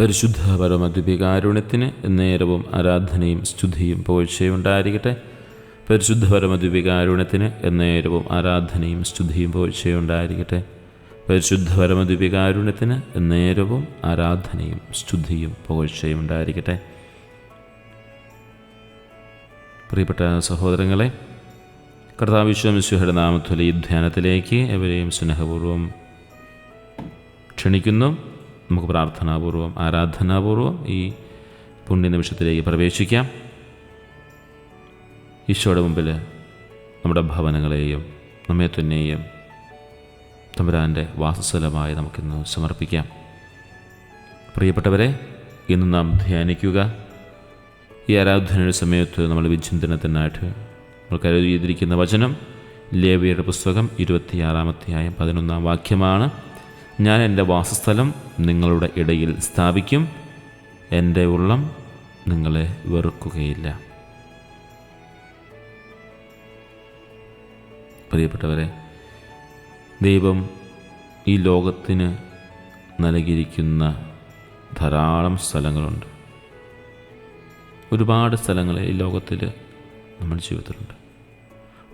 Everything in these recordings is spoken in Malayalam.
പരിശുദ്ധ പരമദ്വികാരുണ്യത്തിന് എന്നേരവും ആരാധനയും സ്തുതിയും പോഴ്ചയും ഉണ്ടായിരിക്കട്ടെ. പരിശുദ്ധ പരമദ്വികാരുണ്യത്തിന് എന്നേരവും ആരാധനയും സ്തുതിയും പോഴ്ചയും ഉണ്ടായിരിക്കട്ടെ. പരിശുദ്ധ പരമദ്വികാരുണ്യത്തിന് എന്നേരവും ആരാധനയും സ്തുതിയും പുകഴ്ചയും ഉണ്ടായിരിക്കട്ടെ. പ്രിയപ്പെട്ട സഹോദരങ്ങളെ കർത്താവിശ്വമിശ്വഹയുടെ നാമത്തിലെ ഈ ധ്യാനത്തിലേക്ക് എവരെയും സ്നേഹപൂർവം ക്ഷണിക്കുന്നു. നമുക്ക് പ്രാർത്ഥനാപൂർവം ആരാധനാപൂർവം ഈ പുണ്യ നിമിഷത്തിലേക്ക് പ്രവേശിക്കാം. ഈശോയുടെ മുമ്പിൽ നമ്മുടെ ഭവനങ്ങളെയും നമ്മെ തന്നെയും തമ്പുരാന്റെ വാസസ്ഥലമായി നമുക്കിന്ന് സമർപ്പിക്കാം. പ്രിയപ്പെട്ടവരെ ഇന്ന് നാം ധ്യാനിക്കുക. ഈ ആരാധനയുടെ സമയത്ത് നമ്മൾ വിചിന്തനത്തിനായിട്ട് നമ്മൾ കരുതിയിരിക്കുന്ന വചനം ലേവിയുടെ പുസ്തകം ഇരുപത്തിയാറാമധ്യായം പതിനൊന്നാം വാക്യമാണ്. ഞാൻ എന്റെ വാസസ്ഥലം നിങ്ങളുടെ ഇടയിൽ സ്ഥാപിക്കും. എന്റെ ഉള്ളം നിങ്ങളെ വെറുക്കുകയില്ല. പ്രിയപ്പെട്ടവരെ ദൈവം ഈ ലോകത്തിന് നൽകിയിരിക്കുന്ന ധാരാളം സ്ഥലങ്ങളുണ്ട്. ഒരുപാട് സ്ഥലങ്ങൾ ഈ ലോകത്തിൽ നമ്മുടെ ജീവിതത്തിലുണ്ട്.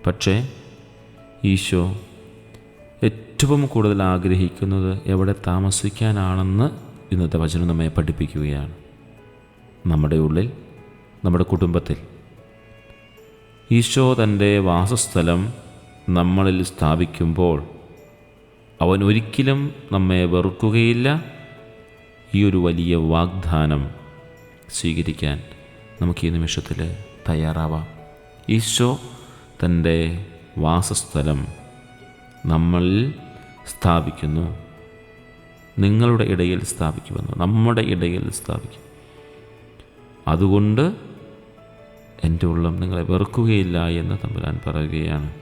പക്ഷേ ഈശോ ഏറ്റവും കൂടുതൽ ആഗ്രഹിക്കുന്നത് എവിടെ താമസിക്കാനാണെന്ന് ഇന്നത്തെ വചനം നമ്മെ പഠിപ്പിക്കുകയാണ്. നമ്മുടെ ഉള്ളിൽ നമ്മുടെ കുടുംബത്തിൽ. ഈശോ തന്റെ വാസസ്ഥലം നമ്മളിൽ സ്ഥാപിക്കുമ്പോൾ അവൻ ഒരിക്കലും നമ്മെ വെറുക്കുകയില്ല. ഈ ഒരു വലിയ വാഗ്ദാനം സ്വീകരിക്കാൻ നമുക്ക് ഈ നിമിഷത്തിൽ തയ്യാറാവാം. ഈശോ തന്റെ വാസസ്ഥലം നമ്മളിൽ സ്ഥാപിക്കുന്നു. നിങ്ങളുടെ ഇടയിൽ സ്ഥാപിക്കുമെന്ന്. നമ്മുടെ ഇടയിൽ സ്ഥാപിക്കും. അതുകൊണ്ട് എന്റെ ഉള്ളം നിങ്ങളെ വെറുക്കുകയില്ല എന്ന് തമ്പുരാൻ പറയുകയാണ്.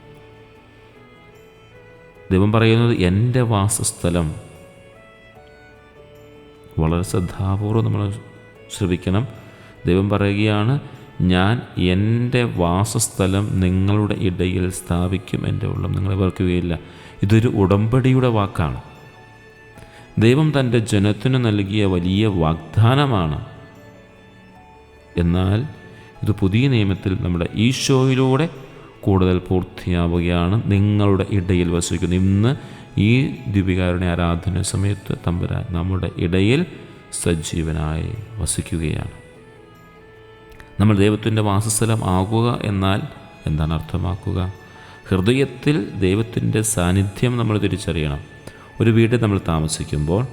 ദൈവം പറയുന്നത് എന്റെ വാസസ്ഥലം വളരെ ശ്രദ്ധാപൂർവം നമ്മൾ ശ്രമിക്കണം ദൈവം പറയുകയാണ് ഞാൻ എന്റെ വാസസ്ഥലം നിങ്ങളുടെ ഇടയിൽ സ്ഥാപിക്കും എന്റെ ഉള്ളം. നിങ്ങളെ വെറുക്കുകയില്ല. ഇതൊരു ഉടമ്പടിയുടെ വാക്കാണ്. ദൈവം തന്റെ ജനത്തിന് നൽകിയ വലിയ വാഗ്ദാനമാണ്. എന്നാൽ ഇത് പുതിയ നിയമത്തിൽ നമ്മുടെ ഈശോയിലൂടെ കൂടുതൽ പൂർത്തിയാവുകയാണ്. നിങ്ങളുടെ ഇടയിൽ വസിക്കുന്നത് ഇന്ന് ഈ ദീപികാരുടെ ആരാധന സമയത്ത് തമ്പുരാൻ നമ്മുടെ ഇടയിൽ സജീവനായി വസിക്കുകയാണ്. നമ്മൾ ദൈവത്തിന്റെ വാസസ്ഥലം ആകുക എന്നാൽ എന്താണ് അർത്ഥമാക്കുക? ഹൃദയത്തിൽ ദൈവത്തിന്റെ സാന്നിധ്യം നമ്മൾ തിരിച്ചറിയണം. ഒരു വീട്ടിൽ നമ്മൾ താമസിക്കുമ്പോൾ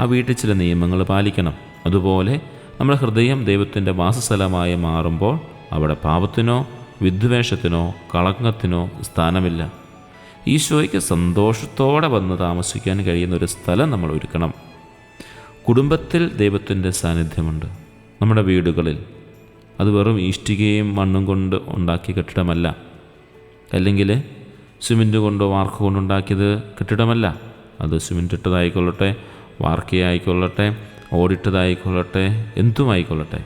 ആ വീട്ടിൽ ചില നിയമങ്ങൾ പാലിക്കണം. അതുപോലെ നമ്മുടെ ഹൃദയം ദൈവത്തിന്റെ വാസസ്ഥലമായി മാറുമ്പോൾ അവിടെ പാപത്തിനോ വിദ്വേഷത്തിനോ കളങ്കത്തിനോ സ്ഥാനമില്ല. ഈശോയ്ക്ക് സന്തോഷത്തോടെ വന്ന് താമസിക്കാൻ കഴിയുന്ന ഒരു സ്ഥലം നമ്മൾ ഒരുക്കണം. കുടുംബത്തിൽ ദൈവത്തിന്റെ സാന്നിധ്യമുണ്ട്. നമ്മുടെ വീടുകളിൽ അത് വെറും ഈഷ്ടികയും മണ്ണും കൊണ്ട് ഉണ്ടാക്കിയ കെട്ടിടമല്ല. അല്ലെങ്കിൽ സിമെന്റ് കൊണ്ടോ വാർക്ക് കൊണ്ടുണ്ടാക്കിയത് കെട്ടിടമല്ല. അത് സിമെന്റ് ഇട്ടതായിക്കൊള്ളട്ടെ വാർക്കയായിക്കൊള്ളട്ടെ ഓടിട്ടതായിക്കൊള്ളട്ടെ എന്തുമായിക്കൊള്ളട്ടെ.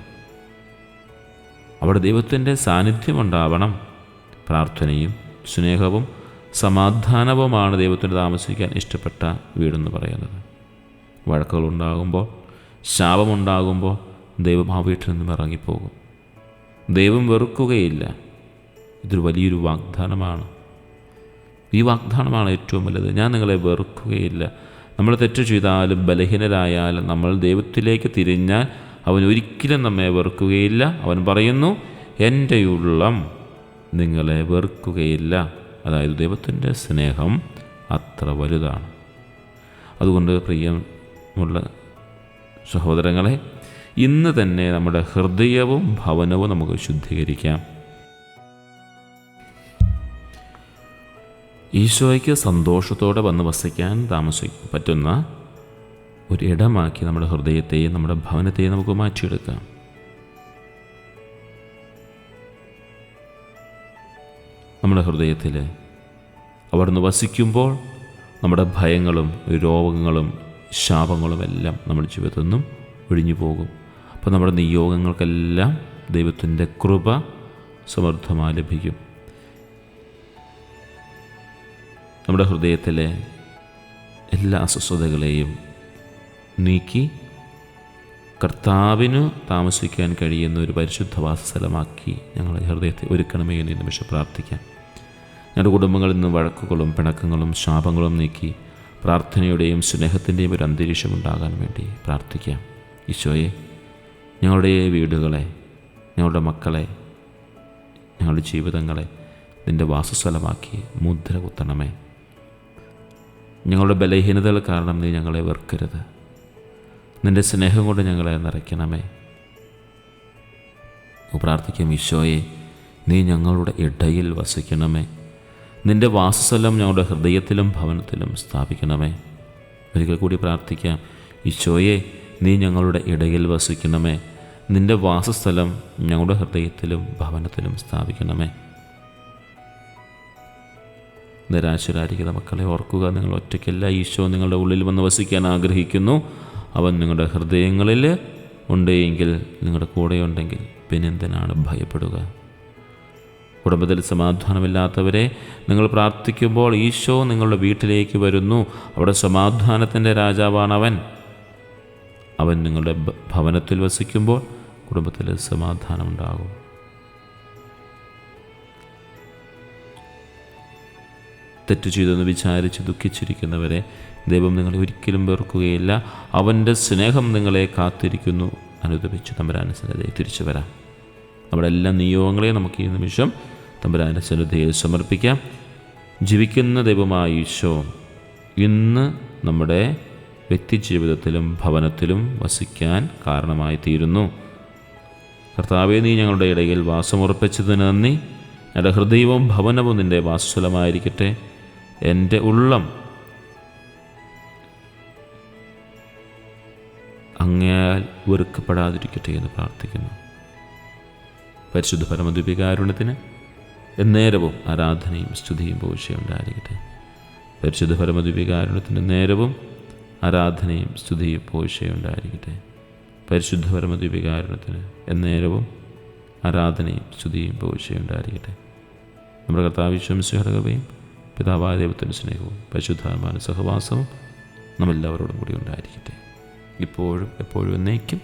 അവിടെ ദൈവത്തിന്റെ സാന്നിധ്യമുണ്ടാവണം. പ്രാർത്ഥനയും സ്നേഹവും സമാധാനവുമാണ് ദൈവത്തിന് താമസിക്കാൻ ഇഷ്ടപ്പെട്ട വീടെന്ന് പറയുന്നത്. വഴക്കുകളുണ്ടാകുമ്പോൾ ശാപമുണ്ടാകുമ്പോൾ ദൈവം ആ വീട്ടിൽ നിന്നും ഇറങ്ങിപ്പോകും. ദൈവം വെറുക്കുകയില്ല. ഇതൊരു വലിയൊരു വാഗ്ദാനമാണ്. ഈ വാഗ്ദാനമാണ് ഏറ്റവും വലുത്. ഞാൻ നിങ്ങളെ വെറുക്കുകയില്ല. നമ്മൾ തെറ്റ് ചെയ്താലും ബലഹീനരായാലും നമ്മൾ ദൈവത്തിലേക്ക് തിരിഞ്ഞാൽ അവൻ ഒരിക്കലും നമ്മെ വെറുക്കുകയില്ല. അവൻ പറയുന്നു എന്റെ ഉള്ളം നിങ്ങളെ വെറുക്കുകയില്ല. അതായത് ദൈവത്തിന്റെ സ്നേഹം അത്ര വലുതാണ്. അതുകൊണ്ട് പ്രിയമുള്ള സഹോദരങ്ങളെ ഇന്ന് തന്നെ നമ്മുടെ ഹൃദയവും ഭവനവും നമുക്ക് ശുദ്ധീകരിക്കാം. ഈശോയ്ക്ക് സന്തോഷത്തോടെ വന്ന് വസിക്കാൻ താമസി പറ്റുന്ന ഒരിടമാക്കി നമ്മുടെ ഹൃദയത്തെയും നമ്മുടെ ഭവനത്തെയും നമുക്ക് മാറ്റിയെടുക്കാം. നമ്മുടെ ഹൃദയത്തിൽ അവിടുന്ന് വസിക്കുമ്പോൾ നമ്മുടെ ഭയങ്ങളും രോഗങ്ങളും ശാപങ്ങളും എല്ലാം നമ്മുടെ ജീവിതത്തിൽ നിന്നും ഒഴിഞ്ഞു പോകും അപ്പോൾ നമ്മുടെ നിയോഗങ്ങൾക്കെല്ലാം ദൈവത്തിന്റെ കൃപ സമൃദ്ധമായി ലഭിക്കും. നമ്മുടെ ഹൃദയത്തിലെ എല്ലാ അസ്വസ്ഥതകളെയും നീക്കി കർത്താവിനു താമസിക്കാൻ കഴിയുന്ന ഒരു പരിശുദ്ധ വാസസ്ഥലമാക്കി ഞങ്ങളെ ഹൃദയത്തെ ഒരുക്കണമേ എന്ന് നിമിഷം പ്രാർത്ഥിക്കാം. ഞങ്ങളുടെ കുടുംബങ്ങളിൽ നിന്ന് വഴക്കുകളും പിണക്കങ്ങളും ശാപങ്ങളും നീക്കി പ്രാർത്ഥനയുടെയും സ്നേഹത്തിന്റെയും ഒരു അന്തരീക്ഷം ഉണ്ടാകാൻ വേണ്ടി പ്രാർത്ഥിക്കാം. ഈശോയെ ഞങ്ങളുടെ വീടുകളെ ഞങ്ങളുടെ മക്കളെ ഞങ്ങളുടെ ജീവിതങ്ങളെ നിന്റെ വാസസ്ഥലമാക്കി മുദ്ര കുത്തണമേ. ഞങ്ങളുടെ ബലഹീനതകൾ കാരണം നീ ഞങ്ങളെ വെറുക്കരുത്. നിന്റെ സ്നേഹം കൊണ്ട് ഞങ്ങളെ നിറയ്ക്കണമേ. പ്രാർത്ഥിക്കും ഈശോയെ നീ ഞങ്ങളുടെ ഇടയിൽ വസിക്കണമേ. നിന്റെ വാസസ്ഥലം ഞങ്ങളുടെ ഹൃദയത്തിലും ഭവനത്തിലും സ്ഥാപിക്കണമേ. ഒരിക്കൽ കൂടി പ്രാർത്ഥിക്കാം ഈശോയെ നീ ഞങ്ങളുടെ ഇടയിൽ വസിക്കണമേ. നിന്റെ വാസസ്ഥലം ഞങ്ങളുടെ ഹൃദയത്തിലും ഭവനത്തിലും സ്ഥാപിക്കണമേ. നിരാശരായിരിക്കുന്ന മക്കളെ ഓർക്കുക നിങ്ങൾ ഒറ്റയ്ക്കല്ല. ഈശോ നിങ്ങളുടെ ഉള്ളിൽ വന്ന് വസിക്കാൻ ആഗ്രഹിക്കുന്നു. അവൻ നിങ്ങളുടെ ഹൃദയങ്ങളിൽ ഉണ്ടെങ്കിൽ നിങ്ങളുടെ കൂടെയുണ്ടെങ്കിൽ പിന്നെന്തിനാണ് ഭയപ്പെടുക? കുടുംബത്തിൽ സമാധാനമില്ലാത്തവരെ നിങ്ങൾ പ്രാർത്ഥിക്കുമ്പോൾ ഈശോ നിങ്ങളുടെ വീട്ടിലേക്ക് വരുന്നു. അവിടെ സമാധാനത്തിന്റെ രാജാവാണ് അവൻ നിങ്ങളുടെ ഭവനത്തിൽ വസിക്കുമ്പോൾ കുടുംബത്തിൽ സമാധാനമുണ്ടാകും. തെറ്റു ചെയ്തെന്ന് വിചാരിച്ച് ദുഃഖിച്ചിരിക്കുന്നവരെ ദൈവം നിങ്ങളെ ഒരിക്കലും വെറുക്കുകയില്ല. അവന്റെ സ്നേഹം നിങ്ങളെ കാത്തിരിക്കുന്നു. അനുദപിച്ച് തമ്പരാന സന്നദ്ധയെ തിരിച്ചു വരാം. നമ്മുടെ എല്ലാ നിയോഗങ്ങളെയും നമുക്ക് ഈ നിമിഷം തമ്പരാന സന്നിധിയിൽ സമർപ്പിക്കാം. ജീവിക്കുന്ന ദൈവമായ ഈശോ ഇന്ന് നമ്മുടെ വ്യക്തിജീവിതത്തിലും ഭവനത്തിലും വസിക്കാൻ കാരണമായി തീരുന്നു കർത്താവെ നീ ഞങ്ങളുടെ ഇടയിൽ വാസമുറപ്പിച്ചതിന് നന്ദി. എന്റെ ഹൃദയവും ഭവനവും നിന്റെ വാസസ്ഥലമായിരിക്കട്ടെ എന്റെ ഉള്ളം അങ്ങയാൽ വെറുക്കപ്പെടാതിരിക്കട്ടെ എന്ന് പ്രാർത്ഥിക്കുന്നു. പരിശുദ്ധ പരമദ്വീപികാരുണ്യത്തിന് എന്നേരവും ആരാധനയും സ്തുതിയും പോഴ്ചയുണ്ടായിരിക്കട്ടെ പരിശുദ്ധ പരമദ്വീപികാരുണ്യത്തിന്റെ നേരവും ആരാധനയും സ്തുതിയും പോഴ്ചയുണ്ടായിരിക്കട്ടെ പരിശുദ്ധ വികാരണത്തിന് എന്നേരവും ആരാധനയും സ്തുതിയും പോഴ്ചയുണ്ടായിരിക്കട്ടെ നമ്മുടെ കർത്താവിശ്വംസ്യഹരകവയും പിതാവായ ദൈവത്തിന്റെ സ്നേഹവും പരിശുദ്ധാത്മാന സഹവാസവും നമ്മെല്ലാവരോടും കൂടി ഉണ്ടായിരിക്കട്ടെ. ഇപ്പോഴും എപ്പോഴും എന്നേക്കും